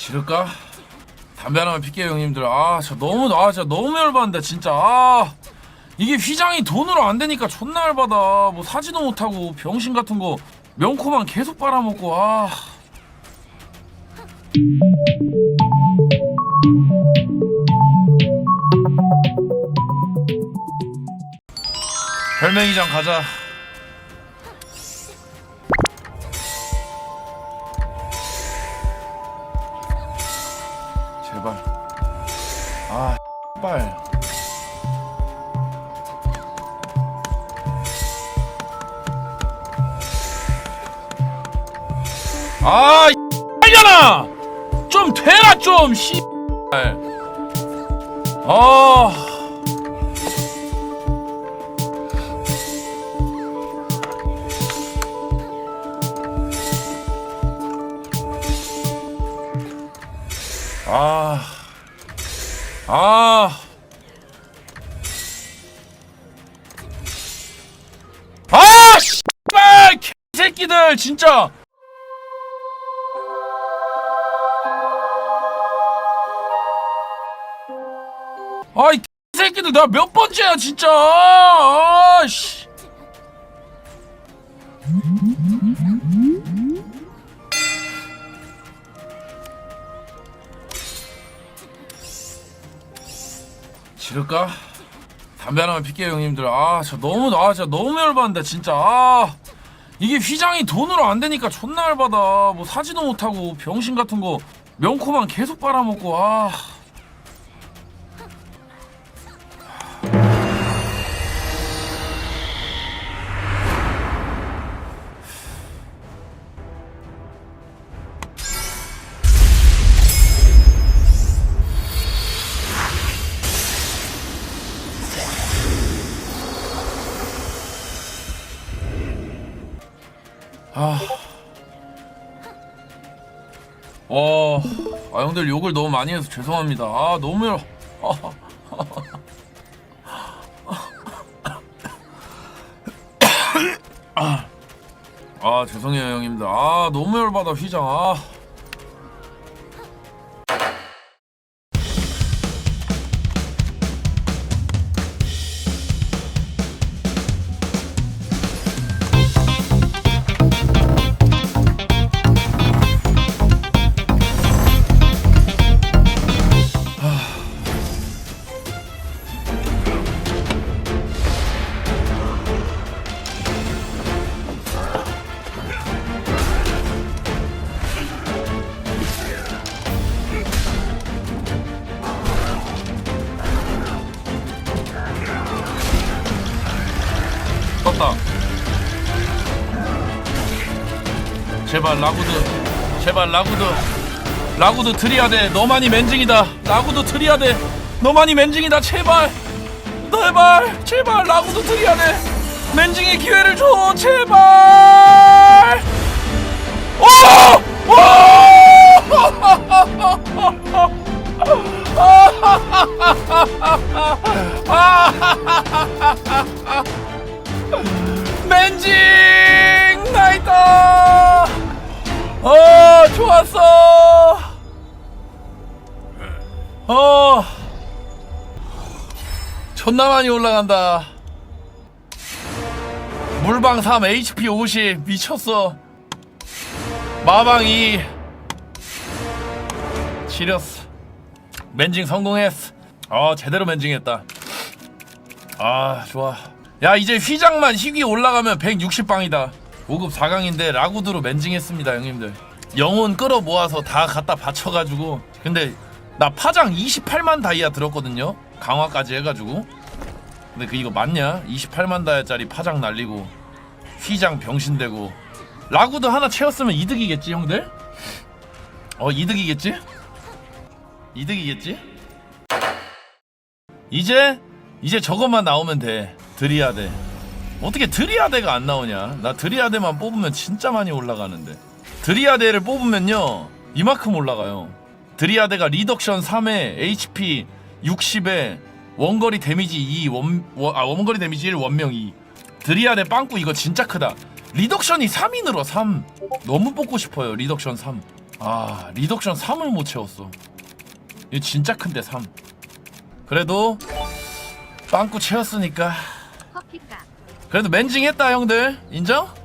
지를까? 담배 하나만 필게요 형님들. 아 진짜 너무 아 진짜 너무 열받는다 진짜. 아 이게 휘장이 돈으로 안 되니까 존나 열받아. 뭐 사지도 못하고 병신 같은 거 명코만 계속 빨아먹고 아. 별명이장 가자 제발 아 빨 아, 빨려나! 좀 되라 좀, 씨. 아. 아. 아. 아, 씨발! 개새끼들, 진짜! 아이 새끼들 나 몇 번째야 진짜 아 씨 지를까? 담배 하나만 필게요 형님들. 아 진짜 너무 아 진짜 너무 열받는다 진짜. 아 이게 휘장이 돈으로 안 되니까 존나 열받아. 뭐 사지도 못하고 병신 같은 거 명코만 계속 빨아먹고 아 아. 어, 아 형들 욕을 너무 많이 해서 죄송합니다. 아 너무 열. 아, 아 죄송해요 형님들. 아 너무 열받아 휘장. 아. 제발 라구드, 제발 라구드, 라구드 트리아데 너만이 맨징이다. 라구드 트리아데 너만이 맨징이다. 제발, 제발, 제발 라구드 트리아데 맨징의 기회를 줘. 제발. 오! 어 좋았어. 어 존나 많이 올라간다. 물방 3 HP 50 미쳤어. 마방 2 지렸어. 맨징 성공했어. 어 제대로 맨징했다. 아 좋아. 야 이제 휘장만 희귀 올라가면 160방이다. 5급 4강인데 라구드로 맨징했습니다 형님들. 영혼 끌어 모아서 다 갖다 바쳐가지고 근데 나 파장 28만 다이아 들었거든요. 강화까지 해가지고. 근데 그 이거 맞냐? 28만 다이아짜리 파장 날리고 휘장 병신되고 라구드 하나 채웠으면 이득이겠지 형들? 어 이득이겠지? 이득이겠지? 이제 이제 저것만 나오면 돼 드리아데 어떻게 드리아데가 안 나오냐? 나 드리아데만 뽑으면 진짜 많이 올라가는데. 드리아데를 뽑으면요 이만큼 올라가요. 드리아데가 리덕션 3에 HP 60에 원거리 데미지 2 원, 원, 아, 원거리 데미지 1 원명 2 드리아데 빵꾸 이거 진짜 크다. 리덕션이 3이 늘어 3 너무 뽑고 싶어요 리덕션 3아 리덕션 3을 못 채웠어. 이거 진짜 큰데 3 그래도 빵꾸 채웠으니까 그래도 멘징했다 형들 인정?